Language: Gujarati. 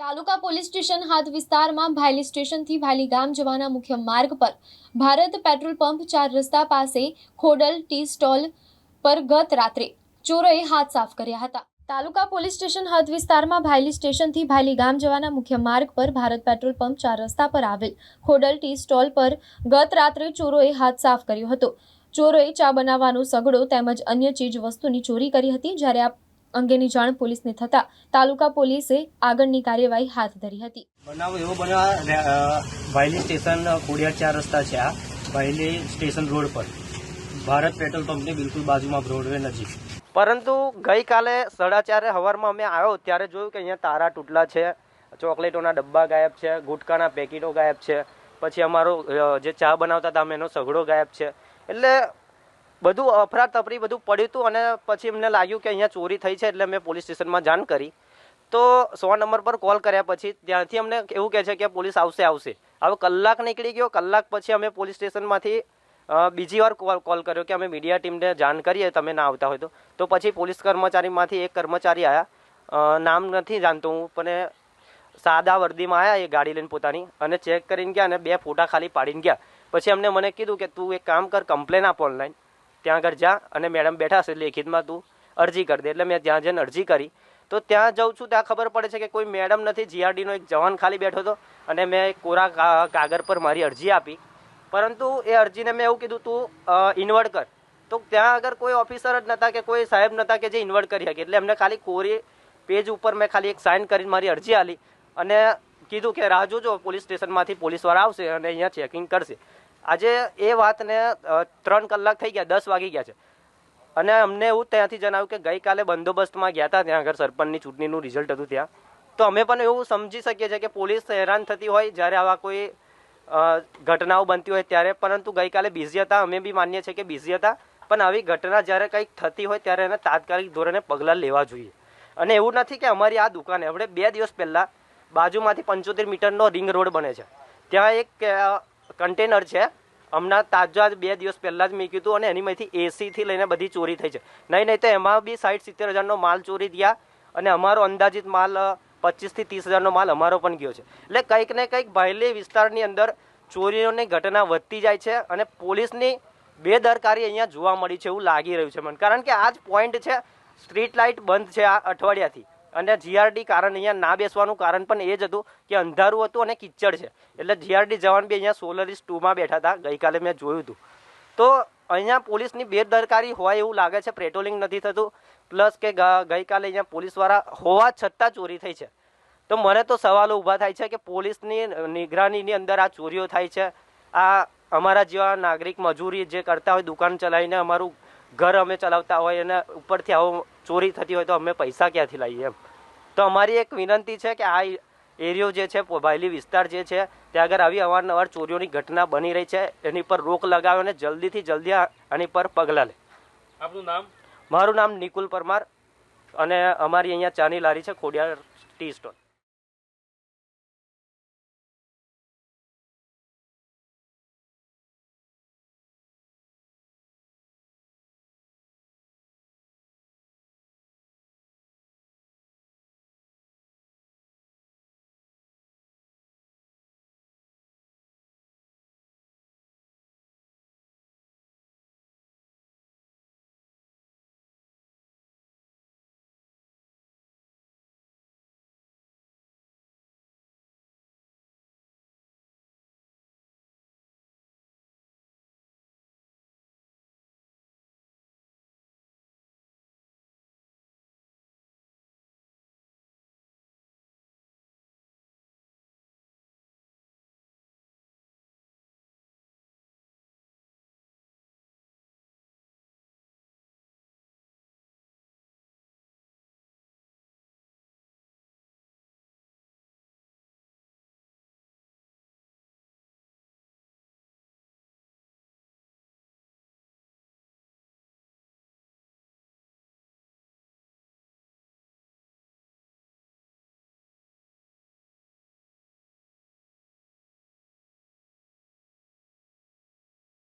તાલુકા પોલીસ સ્ટેશન હાથ વિસ્તારમાં ભાયલી સ્ટેશનથી ભાયલી ગામ જવાના મુખ્ય માર્ગ પર ભારત પેટ્રોલ પંપ ચાર રસ્તા પાસે ખોડલ ટી સ્ટોલ પર ગત રાત્રે ચોરોએ હાથ સાફ કર્યા હતા. તાલુકા પોલીસ સ્ટેશન હદ વિસ્તારમાં ભાયલી સ્ટેશનથી ભાયલી ગામ જવાના મુખ્ય માર્ગ પર ભારત પેટ્રોલ પંપ ચાર રસ્તા પર આવેલ ખોડલ ટી સ્ટોલ પર ગત રાત્રે ચોરોએ હાથ સાફ કર્યો હતો. ચોરોએ ચા બનાવવાનો સગડો તેમજ અન્ય ચીજ વસ્તુની ચોરી કરી હતી, જ્યારે આ અંગેની જાણ પોલીસને થતા તાલુકા પોલીસે આગળની કાર્યવાહી હાથ ધરી હતી. બનાવ એવો બન્યો ભાઈલી સ્ટેશન કોડિયા ચાર રસ્તા છે આ ભાઈલી સ્ટેશન રોડ પર. ભારત પેટ્રોલ પંપની બિલકુલ બાજુમાં બ્રોડવે નજીક. પરંતુ ગઈકાલે સાડા ચારે સવારમાં અમે આવ્યો ત્યારે જોયું કે અહીંયા તારા તૂટલા છે ચોકલેટોના ડબ્બા ગાયબ છે ગુટકાના પેકેટો ગાયબ છે પછી અમારો જે ચા બનાવતા હતા અમે એનો સઘળો ગાયબ છે. એટલે બધું અફરાતફરી બધું પડ્યું હતું અને પછી એમને લાગ્યું કે અહીંયા ચોરી થઈ છે એટલે મેં પોલીસ સ્ટેશનમાં જાણ કરી. તો સો નંબર પર કોલ કર્યા પછી ત્યાંથી અમને એવું કહે છે કે પોલીસ આવશે આવશે. હવે કલાક નીકળી ગયો, કલાક પછી અમે પોલીસ સ્ટેશનમાંથી બીજી વાર કોલ કર્યો કે અમે મીડિયા ટીમને જાણ કરીએ, તમે ના આવતા હોય તો. પછી પોલીસ કર્મચારીમાંથી એક કર્મચારી આવ્યા નામ નથી જાણતો હું, પણ સાદા વર્દીમાં આવ્યા એ ગાડી લઈને પોતાની. અને ચેક કરીને ગયા અને બે ફોટા ખાલી પાડીને ગયા. પછી અમને મને કીધું કે તું એક કામ કર, કમ્પ્લેન આપ ઓનલાઈન. ત્યાં આગળ જા અને મેડમ બેઠા હશે લેખિતમાં તું અરજી કરી દે. એટલે મેં ત્યાં જઈને અરજી કરી. તો ત્યાં જઉં છું, ત્યાં ખબર પડે છે કે કોઈ મેડમ નથી જીઆરડીનો એક જવાન ખાલી બેઠો હતો અને મેં કોરા કાગળ પર મારી અરજી આપી. પરંતુ એ અરજીને મેં એવું કીધું, તું ઇન્વર્ટ કર. તો ત્યાં આગળ કોઈ ઓફિસર જ નહોતા કે કોઈ સાહેબ નહોતા કે જે ઇન્વર્ટ કરી શકે. એટલે એમને ખાલી કોરી પેજ ઉપર મેં ખાલી એક સાઇન કરીને મારી અરજી આલી અને કીધું કે, રાહ જોજો, પોલીસ સ્ટેશનમાંથી પોલીસવાળા આવશે અને અહીંયા ચેકિંગ કરશે. આજે એ વાતને ત્રણ કલાક થઈ ગયા, દસ વાગી ગયા છે. અને અમને એવું ત્યાંથી જણાવ્યું કે ગઈકાલે બંદોબસ્તમાં ગયા હતા ત્યાં આગળ સરપંચની ચૂંટણીનું રિઝલ્ટ હતું ત્યાં. તો અમે પણ એવું સમજી શકીએ છીએ કે પોલીસ હેરાન થતી હોય જ્યારે આવા કોઈ ઘટનાઓ બનતી હોય ત્યારે. પરંતુ ગઈકાલે બિઝી હતા, અમે બી માનીએ છીએ કે બિઝી હતા. પણ આવી ઘટના જ્યારે કંઈક થતી હોય ત્યારે એને તાત્કાલિક ધોરણે પગલાં લેવા જોઈએ. અને એવું નથી કે અમારી આ દુકાને, આપણે બે દિવસ પહેલાં બાજુમાંથી પંચોતેર મીટરનો રિંગ રોડ બને છે. ત્યાં એક કન્ટેનર છે. હમણાં તાજા જ બે દિવસ પહેલાં જ મૂક્યું હતું અને એનીમાંથી એસીથી લઈને બધી ચોરી થઈ છે. નહીં નહીં, તો એમાં બી સાઠ સિત્તેર હજારનો માલ ચોરી ગયા અને અમારો અંદાજિત માલ પચીસથી ત્રીસ હજારનો માલ અમારો પણ ગયો છે. એટલે કંઈક ને કંઈક ભાયલી વિસ્તારની અંદર ચોરીઓની ઘટના વધતી જાય છે અને પોલીસની બેદરકારી અહીંયા જોવા મળી છે એવું લાગી રહ્યું છે મને. કારણ કે આ જ પોઈન્ટ છે સ્ટ્રીટ લાઇટ બંધ છે આ અઠવાડિયાથી. અને જીઆરડી કારણ અહીંયા ના બેસવાનું કારણ પણ એ જ હતું કે અંધારું હતું અને કિચડ છે. એટલે જીઆરડી જવાન બી અહીંયા સોલરીસ ટુમાં બેઠા હતા. ગઈકાલે મેં જોયું હતું. તો અહીંયા પોલીસની બેદરકારી હોય એવું લાગે છે. પેટ્રોલિંગ નથી થતું. પ્લસ કે ગઈકાલે અહીંયા પોલીસવાળા હોવા છતાં ચોરી થઈ છે. તો મને તો સવાલો ઊભા થાય છે કે પોલીસની નિગરાનીની અંદર આ ચોરીઓ થાય છે? આ અમારા જેવા નાગરિક મજૂરી જે કરતા હોય, દુકાન ચલાવીને અમારું ઘર અમે ચલાવતા હોય અને ઉપરથી આવો ચોરી થતી હોય તો અમે પૈસા ક્યાંથી લાવીએ એમ. તો અમારી એક વિનંતી છે કે આ એરિયો જે છે ભાયલી વિસ્તાર જે છે ત્યાં આગળ આવી અવારનવાર ચોરીઓની ઘટના બની રહી છે. એની પર રોક લગાવે અને જલ્દીથી જલ્દી આની પર પગલાં લે. આપનું નામ? મારું નામ નિકુલ પરમાર અને અમારી અહીંયા ચાની લારી છે ખોડિયાર ટી સ્ટોલ